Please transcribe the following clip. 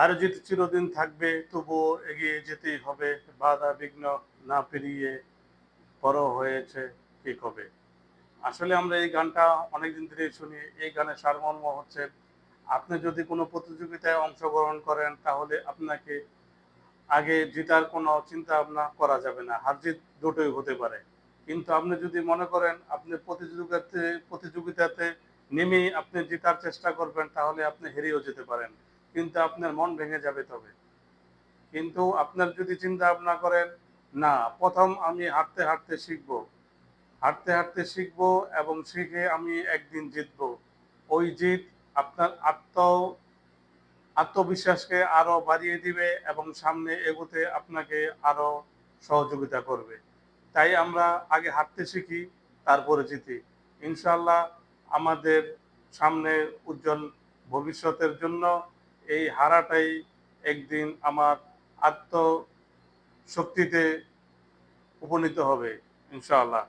হার জিত চিরদিন থাকবে, তবুও এগিয়ে যেতেই হবে। বাধা বিঘ্ন না পেরিয়ে বড় হয়েছে কি কবে? আসলে আমরা এই গানটা অনেকদিন ধরে শুনি। এই গানের সারমর্ম হচ্ছে, আপনি যদি কোনো প্রতিযোগিতায় অংশগ্রহণ করেন, তাহলে আপনাকে আগে জেতার কোনো চিন্তা ভাবনা করা যাবে না। হার জিত দুটোই হতে পারে। কিন্তু আপনি যদি মনে করেন, আপনি প্রতিযোগিতাতে প্রতিযোগিতাতে নেমেই আপনি জেতার চেষ্টা করবেন, তাহলে আপনি হেরেও যেতে পারেন। কিন্তু আপনার মন ভেঙে যাবে তবে। কিন্তু আপনার যদি চিন্তা ভাবনা করেন, না, প্রথম আমি হাঁটতে হাঁটতে শিখব। হাঁটতে হাঁটতে শিখব এবং শিখে আমি একদিন জিতবো। ওই জিত আপনার আত্ম, আত্মবিশ্বাসকে আরও বাড়িয়ে দিবে এবং সামনে এগোতে আপনাকে আরও সহযোগিতা করবে। তাই আমরা আগে হাঁটতে শিখি, তারপরে জিতি। ইনশাল্লাহ আমাদের সামনে উজ্জ্বল ভবিষ্যতের জন্য এই হারাটাই একদিন আমার আত্মশক্তিতে উপনীত হবে ইনশাআল্লাহ।